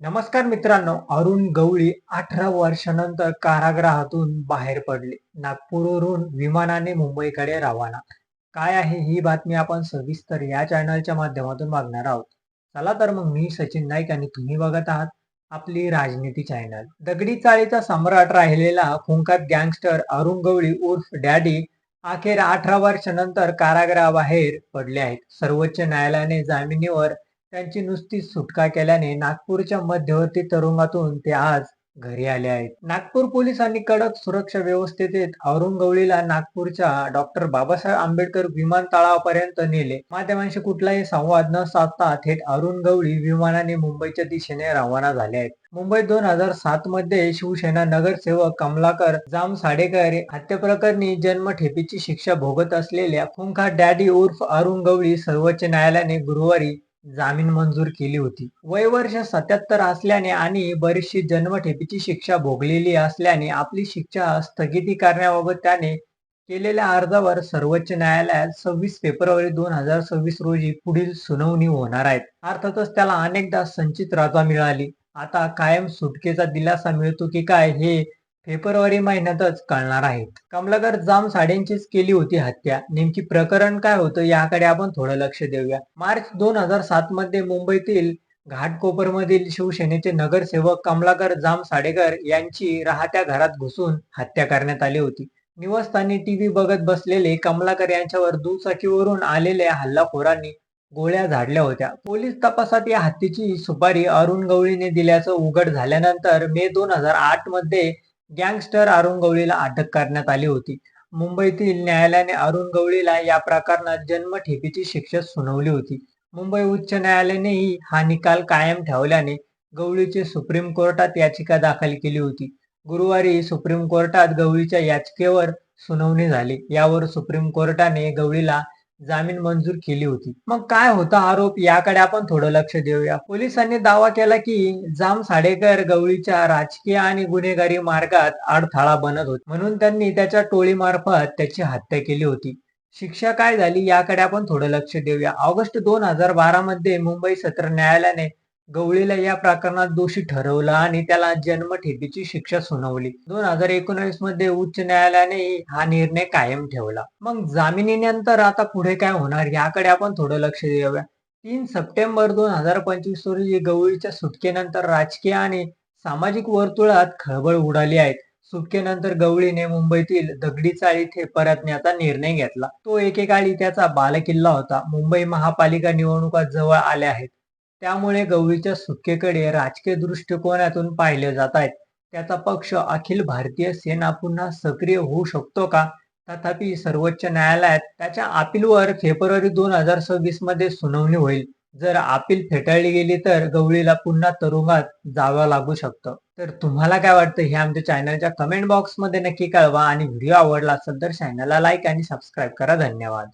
नमस्कार मित्रांनो अरुण गवळी अठरा वर्षानंतर कारागृहातून बाहेर पडले. नागपूरवरून विमानाने मुंबईकडे रवाना. काय आहे ही बातमी आपण सविस्तर या चॅनलच्या माध्यमातून मागणार आहोत. चला तर मग मी सचिन नाईक आणि तुम्ही बघत आहात आपली राजनीती चॅनल दगडी चाळीचा सम्राट राहिलेला फुंकात गँगस्टर अरुण गवळी उर्फ डॅडी अखेर अठरा वर्षानंतर कारागृहाबाहेर पडले आहेत. सर्वोच्च न्यायालयाने जामिनीवर त्यांची नुसतीच सुटका केल्याने नागपूरच्या मध्यवर्ती तुरुंगातून ते आज घरी आले आहेत. नागपूर पोलिसांनी कडक सुरक्षा व्यवस्थेत अरुण नागपूरच्या डॉक्टर बाबासाहेब आंबेडकर विमानतळापर्यंत नेले. माध्यमांशी कुठलाही संवाद न साधता थेट औरंगवळी विमानाने मुंबईच्या दिशेने रवाना झाले आहेत. मुंबई दोन हजार सात मध्ये शिवसेना नगरसेवक कमलाकर जाम साडेकर हत्येप्रकरणी जन्मठेपीची शिक्षा भोगत असलेल्या खुंखा डॅडी उर्फ अरुण गवळी सर्वोच्च न्यायालयाने गुरुवारी जामीन मंजूर केली होती. वय वर्ष सत्याहत्तर असल्याने आणि बरीचशी जन्मठेपीची शिक्षा भोगलेली असल्याने आपली शिक्षा स्थगिती करण्याबाबत त्याने केलेल्या अर्जावर सर्वोच्च न्यायालयात सव्वीस फेब्रुवारी दोन हजार सव्वीस रोजी पुढील सुनावणी होणार आहेत अर्थातच त्याला अनेकदा संचित रजा मिळाली. आता कायम सुटकेचा दिलासा मिळतो की काय हे फेब्रुवारी महिन्यातच कळणार आहेत. कमलाकर जाम साड्यांचीच केली होती हत्या. नेमकी प्रकरण काय होतं याकडे आपण थोडं लक्ष देऊया. मार्च दोन हजार सात मध्ये मुंबईतील घाटकोपरमधील शिवसेनेचे नगरसेवक कमलाकर जाम साडेकर यांची राहत्या घरात घुसून हत्या करण्यात आली होती. निवासस्थानी टीव्ही बघत बसलेले कमलाकर यांच्यावर दुचाकीवरून आलेल्या हल्लाखोरांनी गोळ्या झाडल्या होत्या. पोलीस तपासात या हत्तीची सुपारी अरुण गवळीने दिल्याचं उघड झाल्यानंतर मे दोन हजार आठमध्ये गँगस्टर अरुण गवळीला अटक करण्यात आली होती. मुंबईतील न्यायालयाने अरुण गवळीला या प्रकरणात जन्मठेपीची शिक्षा सुनावली होती. मुंबई उच्च न्यायालयानेही हा निकाल कायम ठेवल्याने गवळीचे सुप्रीम कोर्टात याचिका दाखल केली होती. गुरुवारी सुप्रीम कोर्टात गवळीच्या याचिकेवर सुनावणी झाली. यावर सुप्रीम कोर्टाने गवळीला जामीन मंजूर केली होती. मग काय होता आरोप? याकडे आपण थोडं लक्ष देऊया. पोलिसांनी दावा केला की जाम साडेकर गवळीच्या राजकीय आणि गुन्हेगारी मार्गात अडथळा बनत होते. म्हणून त्यांनी त्याच्या टोळीमार्फत त्याची हत्या केली होती. शिक्षा काय झाली याकडे आपण थोडं लक्ष देऊया. ऑगस्ट दोन हजार बारा मध्ये मुंबई सत्र न्यायालयाने गवळीला या प्रकरणात दोषी ठरवलं आणि त्याला जन्मठेपेची शिक्षा सुनावली. दोन हजार एकोणवीसमध्ये उच्च न्यायालयाने हा निर्णय कायम ठेवला. मग जामिनीनंतर आता पुढे काय होणार याकडे आपण थोडं लक्ष देऊया. तीन सप्टेंबर दोन हजार पंचवीस रोजी गवळीच्या सुटकेनंतर राजकीय आणि सामाजिक वर्तुळात खळबळ उडाली आहेत सुटकेनंतर गवळीने मुंबईतील दगडी चाळी इथे परतण्याचा निर्णय घेतला. तो एकेकाळी त्याचा बालकिल्ला होता. मुंबई महापालिका निवडणुका जवळ आल्या आहेत. त्यामुळे गवळीच्या सुटकेकडे राजकीय दृष्टिकोनातून पाहिले जात आहेत. त्याचा पक्ष अखिल भारतीय सेना पुन्हा सक्रिय होऊ शकतो का? तथापि सर्वोच्च न्यायालयात त्याच्या अपीलवर फेब्रुवारी दोन हजार सव्वीसमध्ये सुनावणी होईल. जर अपील फेटाळली गेली तर गवळीला पुन्हा तुरुंगात जावं लागू शकतं. तर तुम्हाला काय वाटतं? हे आमच्या चॅनलच्या कमेंट बॉक्समध्ये नक्की कळवा आणि व्हिडिओ आवडला असेल तर चॅनलला लाईक आणि सबस्क्राईब करा. धन्यवाद.